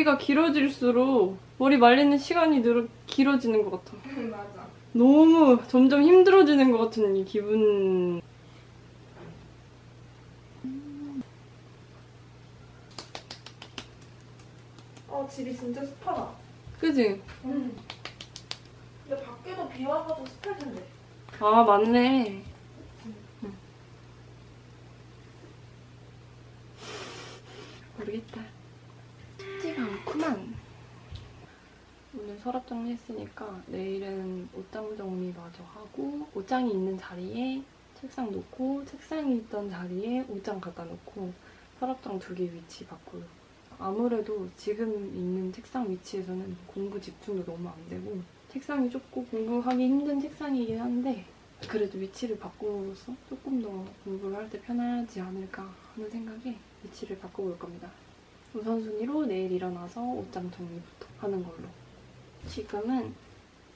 머리가 길어질수록 머리 말리는 시간이 늘어 길어지는 것 같아. 맞아. 너무 점점 힘들어지는 것 같은 이 기분. 어 집이 진짜 습하다. 그지? 응. 근데 밖에도 비 와가지고 습할 텐데. 아 맞네. 응. 모르겠다. 쉽지가 않구만. 오늘 서랍 정리했으니까 내일은 옷장 정리 마저 하고 옷장이 있는 자리에 책상 놓고 책상이 있던 자리에 옷장 갖다 놓고 서랍장 두 개 위치 바꾸요. 아무래도 지금 있는 책상 위치에서는 공부 집중도 너무 안 되고 책상이 좁고 공부하기 힘든 책상이긴 한데 그래도 위치를 바꾸어서 조금 더 공부를 할 때 편하지 않을까 하는 생각에 위치를 바꿔볼 겁니다. 우선순위로 내일 일어나서 옷장 정리부터 하는 걸로. 지금은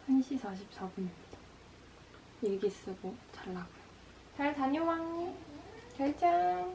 1시 44분입니다. 일기 쓰고 잘라고요. 잘 다녀와. 잘 자.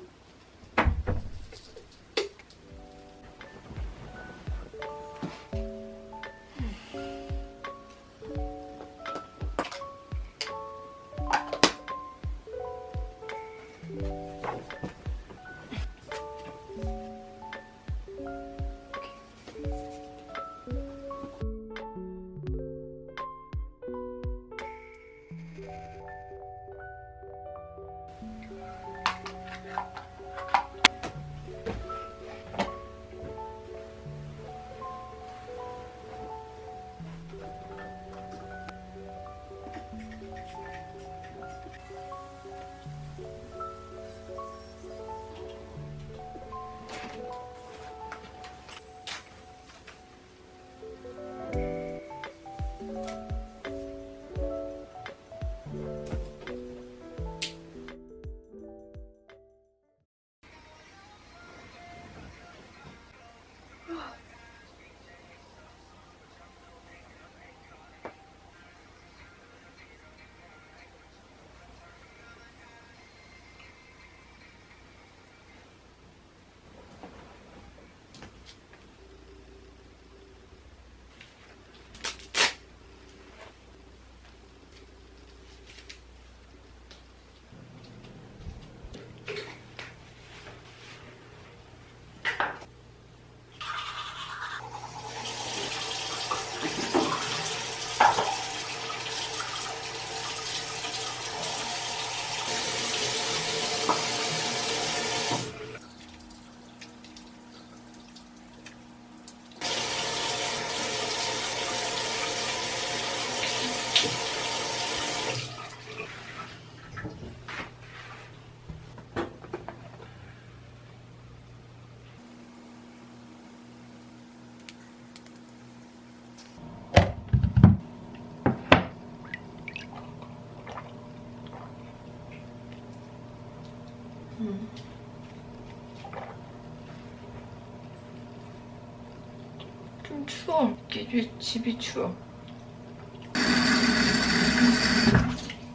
추워. 집이, 집이 추워.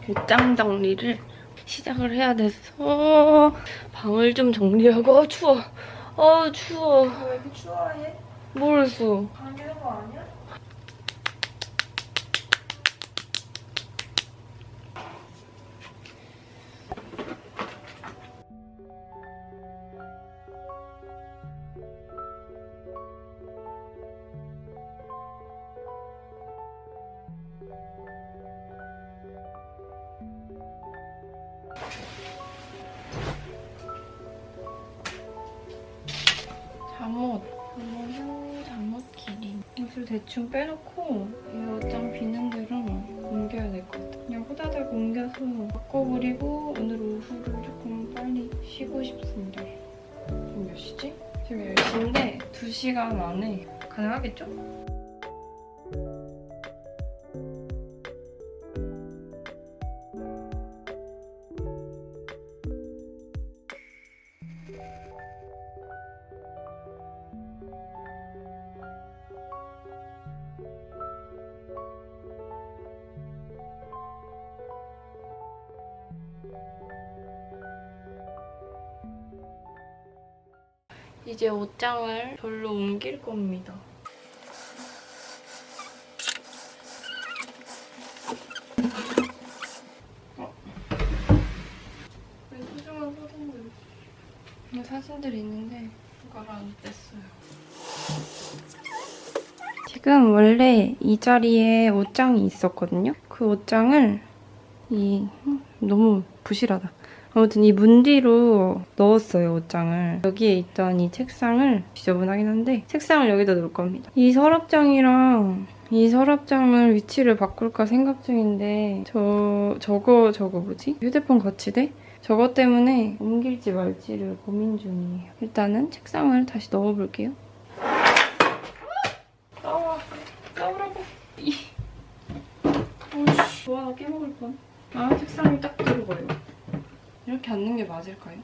옷장 정리를 시작을 해야 돼서 방을 좀 정리하고 어, 추워. 어 추워. 왜 이렇게 추워해? 모르겠어. 감기는 거 아니야? 대충 빼놓고 이 옷장 비는 대로 옮겨야 될 것 같아. 그냥 호다닥 옮겨서 바꿔버리고 오늘 오후를 조금 빨리 쉬고 싶습니다. 지금 몇 시지? 지금 10시인데 2시간 안에 가능하겠죠? 이제 옷장을 절로 옮길 겁니다. 어. 왜 소중한 사진들. 이 사진들이 있는데 그걸 안 뺐어요. 지금 원래 이 자리에 옷장이 있었거든요. 그 옷장을 이 음, 너무 부실하다. 아무튼 이 문 뒤로 넣었어요 옷장을. 여기에 있던 이 책상을 지저분하긴 한데 책상을 여기다 놓을 겁니다. 이 서랍장이랑 이 서랍장을 위치를 바꿀까 생각 중인데 저 저거 저거 뭐지? 휴대폰 거치대? 저것 때문에 옮길지 말지를 고민 중이에요. 일단은 책상을 다시 넣어볼게요. 나와, 나오라고. 이. 오씨, 뭐 하나 깨먹을 뻔. 아, 책상이 딱 들어가요. 이렇게 앉는 게 맞을까요?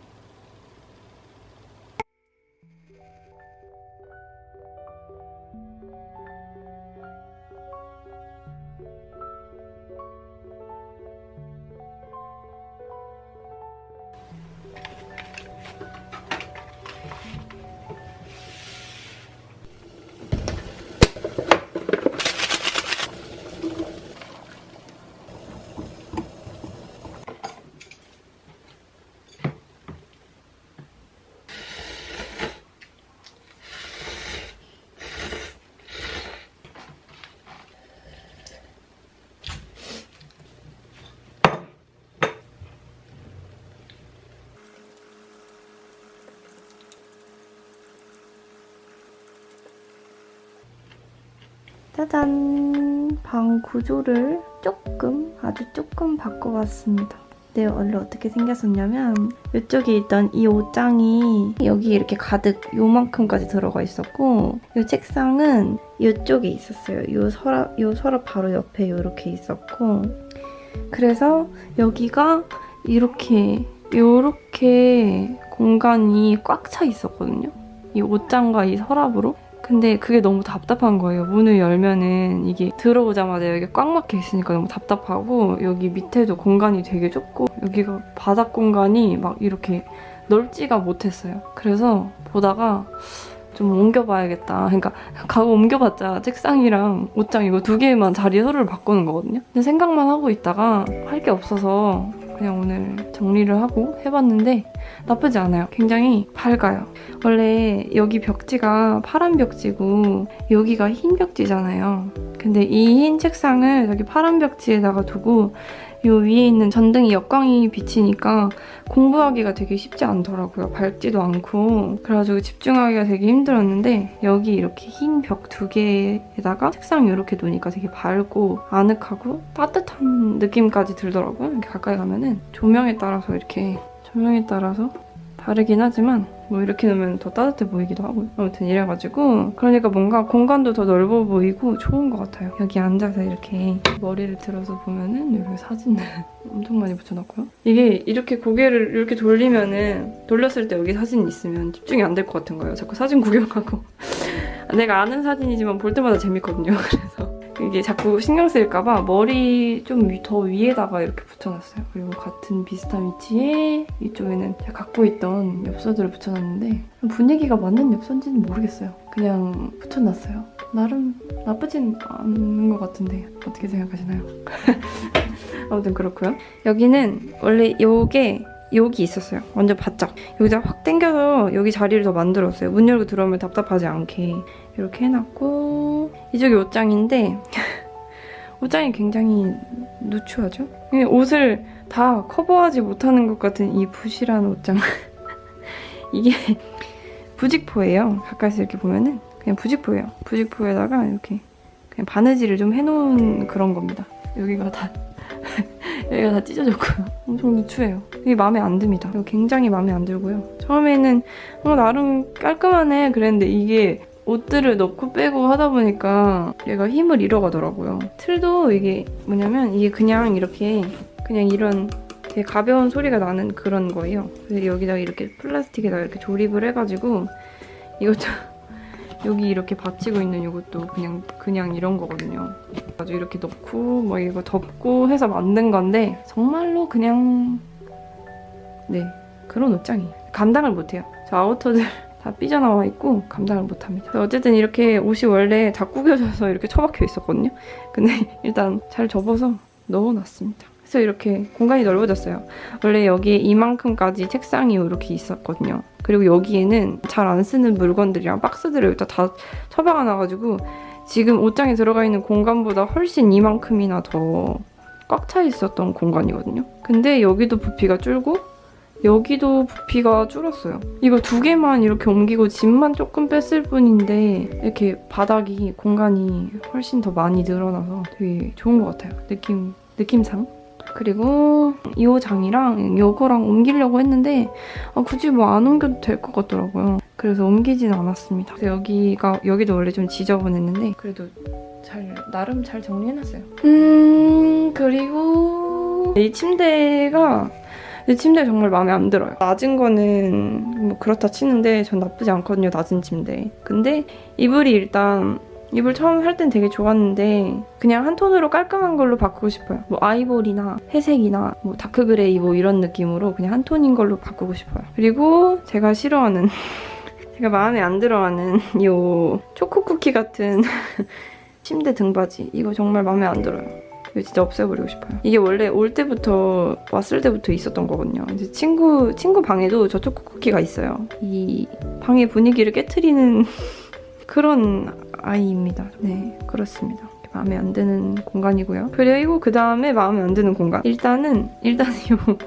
짜잔! 방 구조를 조금, 아주 조금 바꿔봤습니다. 네, 원래 어떻게 생겼었냐면 이쪽에 있던 이 옷장이 여기 이렇게 가득 요만큼까지 들어가 있었고 이 책상은 이쪽에 있었어요. 이 서랍, 이 서랍 바로 옆에 이렇게 있었고 그래서 여기가 이렇게 이렇게 공간이 꽉 차 있었거든요. 이 옷장과 이 서랍으로 근데 그게 너무 답답한 거예요. 문을 열면은 이게 들어오자마자 여기 꽉 막혀 있으니까 너무 답답하고 여기 밑에도 공간이 되게 좁고 여기가 바닥 공간이 막 이렇게 넓지가 못했어요. 그래서 보다가 좀 옮겨봐야겠다. 그러니까 가고 옮겨봤자 책상이랑 옷장 이거 두 개만 자리 서로를 바꾸는 거거든요. 근데 생각만 하고 있다가 할 게 없어서 그냥 오늘 정리를 하고 해봤는데 나쁘지 않아요. 굉장히 밝아요. 원래 여기 벽지가 파란 벽지고 여기가 흰 벽지잖아요. 근데 이 흰 책상을 여기 파란 벽지에다가 두고 요 위에 있는 전등이 역광이 비치니까 공부하기가 되게 쉽지 않더라고요. 밝지도 않고. 그래가지고 집중하기가 되게 힘들었는데 여기 이렇게 흰 벽 두 개에다가 책상 이렇게 놓으니까 되게 밝고 아늑하고 따뜻한 느낌까지 들더라고요. 이렇게 가까이 가면은 조명에 따라서 이렇게 조명에 따라서 다르긴 하지만 뭐 이렇게 놓으면 더 따뜻해 보이기도 하고요. 아무튼 이래가지고 그러니까 뭔가 공간도 더 넓어 보이고 좋은 것 같아요. 여기 앉아서 이렇게 머리를 들어서 보면은 이렇게 사진을 엄청 많이 붙여놨고요. 이게 이렇게 고개를 이렇게 돌리면은 돌렸을 때 여기 사진 있으면 집중이 안 될 것 같은 거예요. 자꾸 사진 구경하고 내가 아는 사진이지만 볼 때마다 재밌거든요. 그래서 이게 자꾸 신경 쓰일까봐 머리 좀 더 위에다가 이렇게 붙여놨어요. 그리고 같은 비슷한 위치에 이쪽에는 제가 갖고 있던 엽서들을 붙여놨는데 분위기가 맞는 엽서인지는 모르겠어요. 그냥 붙여놨어요. 나름 나쁘진 않은 것 같은데 어떻게 생각하시나요? 아무튼 그렇고요. 여기는 원래 요게 여기 있었어요. 완전 바짝. 여기다 확 당겨서 여기 자리를 더 만들었어요. 문 열고 들어오면 답답하지 않게. 이렇게 해놨고 이쪽이 옷장인데 옷장이 굉장히 누추하죠? 이 옷을 다 커버하지 못하는 것 같은 이 부실한 옷장. 이게 부직포예요. 가까이서 이렇게 보면은 그냥 부직포예요. 부직포에다가 이렇게 그냥 바느질을 좀 해놓은 그런 겁니다. 여기가 다 여기가 다 찢어졌고요. 엄청 누추해요. 이게 마음에 안 듭니다. 이거 굉장히 마음에 안 들고요. 처음에는 어, 나름 깔끔하네 그랬는데 이게 옷들을 넣고 빼고 하다 보니까 얘가 힘을 잃어가더라고요. 틀도 이게 뭐냐면 이게 그냥 이렇게 그냥 이런 되게 가벼운 소리가 나는 그런 거예요. 그래서 여기다가 이렇게 플라스틱에다 이렇게 조립을 해가지고 이것도 여기 이렇게 받치고 있는 이것도 그냥 그냥 이런 거거든요. 아주 이렇게 넣고 뭐 이거 덮고 해서 만든 건데 정말로 그냥 네 그런 옷장이 감당을 못해요. 저 아우터들 다 삐져나와 있고 감당을 못합니다. 어쨌든 이렇게 옷이 원래 다 구겨져서 이렇게 처박혀 있었거든요. 근데 일단 잘 접어서 넣어놨습니다. 그래서 이렇게 공간이 넓어졌어요. 원래 여기에 이만큼까지 책상이 이렇게 있었거든요. 그리고 여기에는 잘 안 쓰는 물건들이랑 박스들을 일단 다 처박아 놔가지고 지금 옷장에 들어가 있는 공간보다 훨씬 이만큼이나 더 꽉 차 있었던 공간이거든요. 근데 여기도 부피가 줄고 여기도 부피가 줄었어요. 이거 두 개만 이렇게 옮기고 짐만 조금 뺐을 뿐인데 이렇게 바닥이 공간이 훨씬 더 많이 늘어나서 되게 좋은 것 같아요. 느낌 느낌상. 그리고 이 장이랑 요거랑 옮기려고 했는데 아, 굳이 뭐 안 옮겨도 될 것 같더라고요. 그래서 옮기진 않았습니다. 여기가 여기도 원래 좀 지저분했는데 그래도 잘 나름 잘 정리해놨어요. 음 그리고 이 침대가 이 침대 정말 마음에 안 들어요. 낮은 거는 뭐 그렇다 치는데 전 나쁘지 않거든요. 낮은 침대. 근데 이불이 일단 이불 처음 살 땐 되게 좋았는데 그냥 한 톤으로 깔끔한 걸로 바꾸고 싶어요. 뭐 아이보리나 회색이나 뭐 다크 그레이 뭐 이런 느낌으로 그냥 한 톤인 걸로 바꾸고 싶어요. 그리고 제가 싫어하는 제가 마음에 안 들어하는 요 초코 쿠키 같은 침대 등받이 이거 정말 마음에 안 들어요. 이거 진짜 없애버리고 싶어요. 이게 원래 올 때부터 왔을 때부터 있었던 거거든요. 근데 친구 친구 방에도 저 초코 쿠키가 있어요. 이 방의 분위기를 깨트리는 그런 아이입니다. 네, 그렇습니다. 마음에 안 드는 공간이고요. 그리고 그 다음에 마음에 안 드는 공간. 일단은 일단은 요,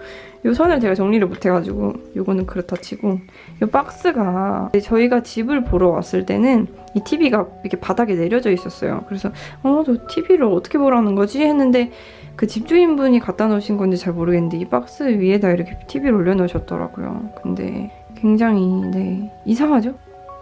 요 선을 제가 정리를 못해가지고 요거는 그렇다 치고 요 박스가 저희가 집을 보러 왔을 때는 이 TV가 이렇게 바닥에 내려져 있었어요. 그래서 어, 저 TV를 어떻게 보라는 거지? 했는데 그 집주인분이 갖다 놓으신 건지 잘 모르겠는데 이 박스 위에다 이렇게 TV를 올려놓으셨더라고요. 근데 굉장히 네 이상하죠?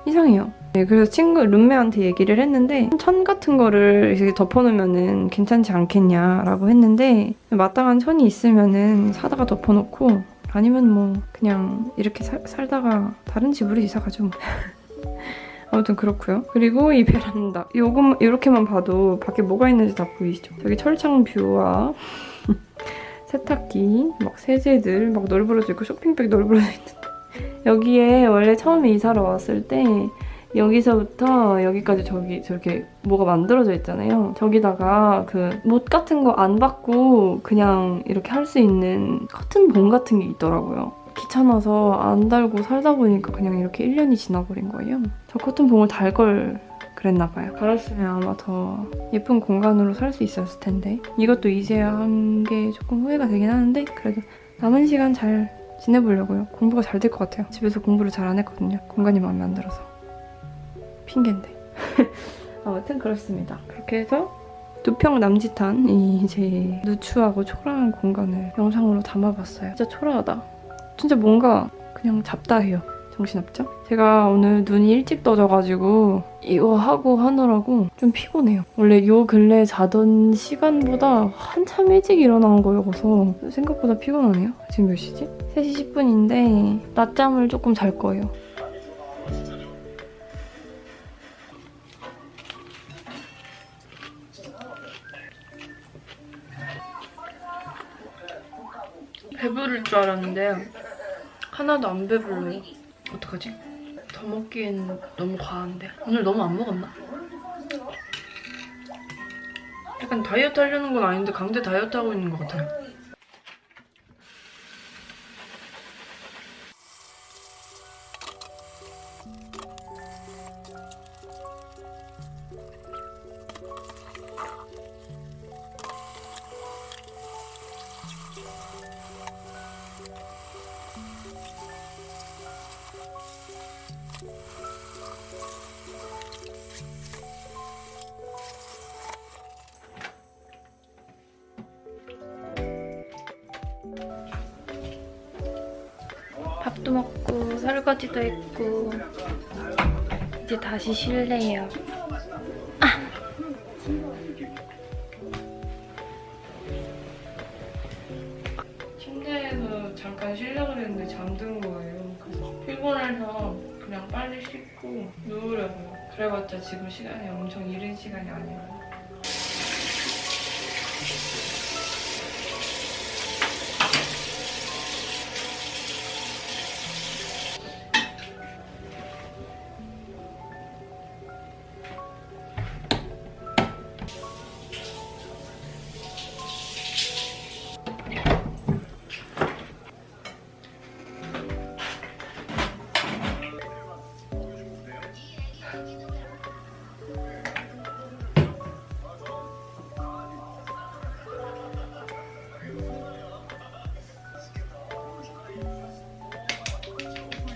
이상해요. 네, 그래서 친구 룸메한테 얘기를 했는데 천 같은 거를 이렇게 덮어놓으면은 괜찮지 않겠냐라고 했는데 마땅한 천이 있으면은 사다가 덮어놓고 아니면 뭐 그냥 이렇게 살, 살다가 다른 집으로 이사 가죠. 뭐. 아무튼 그렇고요. 그리고 이 베란다. 요거 이렇게만 봐도 밖에 뭐가 있는지 다 보이시죠? 여기 철창 뷰와 세탁기, 막 세제들 막 널브러져 있고 쇼핑백 널브러져 있는데 여기에 원래 처음에 이사를 왔을 때 여기서부터 여기까지 저기 저렇게 뭐가 만들어져 있잖아요. 저기다가 그 못 같은 거 안 받고 그냥 이렇게 할 수 있는 커튼 봉 같은 게 있더라고요. 귀찮아서 안 달고 살다 보니까 그냥 이렇게 1년이 지나버린 거예요. 저 커튼 봉을 달 걸 그랬나 봐요. 달았으면 아마 더 예쁜 공간으로 살 수 있었을 텐데 이것도 이제 한게 조금 후회가 되긴 하는데 그래도 남은 시간 잘 지내보려고요. 공부가 잘 될 것 같아요. 집에서 공부를 잘 안 했거든요. 공간이 마음에 안 들어서. 핑계인데. 아무튼 그렇습니다. 그렇게 해서 두평 남짓한 이 제 누추하고 초라한 공간을 영상으로 담아봤어요. 진짜 초라하다. 진짜 뭔가 그냥 잡다 해요. 정신없죠? 제가 오늘 눈이 일찍 떠져가지고 이거 하고 하느라고 좀 피곤해요. 원래 요 근래 자던 시간보다 한참 일찍 일어난 거여서 생각보다 피곤하네요. 지금 몇 시지? 3시 10분인데 낮잠을 조금 잘 거예요. 배부를 줄 알았는데 하나도 안 배불러요. 어떡하지? 더 먹기엔 너무 과한데 오늘 너무 안 먹었나? 약간 다이어트 하려는 건 아닌데 강제 다이어트 하고 있는 것 같아요. 설거지도 했고 이제 다시 쉴래요. 침대에서 잠깐 쉬려고 그랬는데 잠든 거예요. 그래서 피곤해서 그냥 빨리 씻고 누우려고요. 그래봤자 지금 시간이 엄청 이른 시간이 아니에요.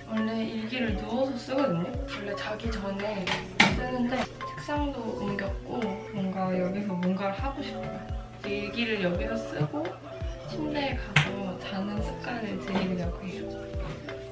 원래 일기를 누워서 쓰거든요. 원래 자기 전에 쓰는데 책상도 옮겼고 뭔가 여기서 뭔가를 하고 싶어요. 일기를 여기서 쓰고 침대에 가서 자는 습관을 들이려고 해요.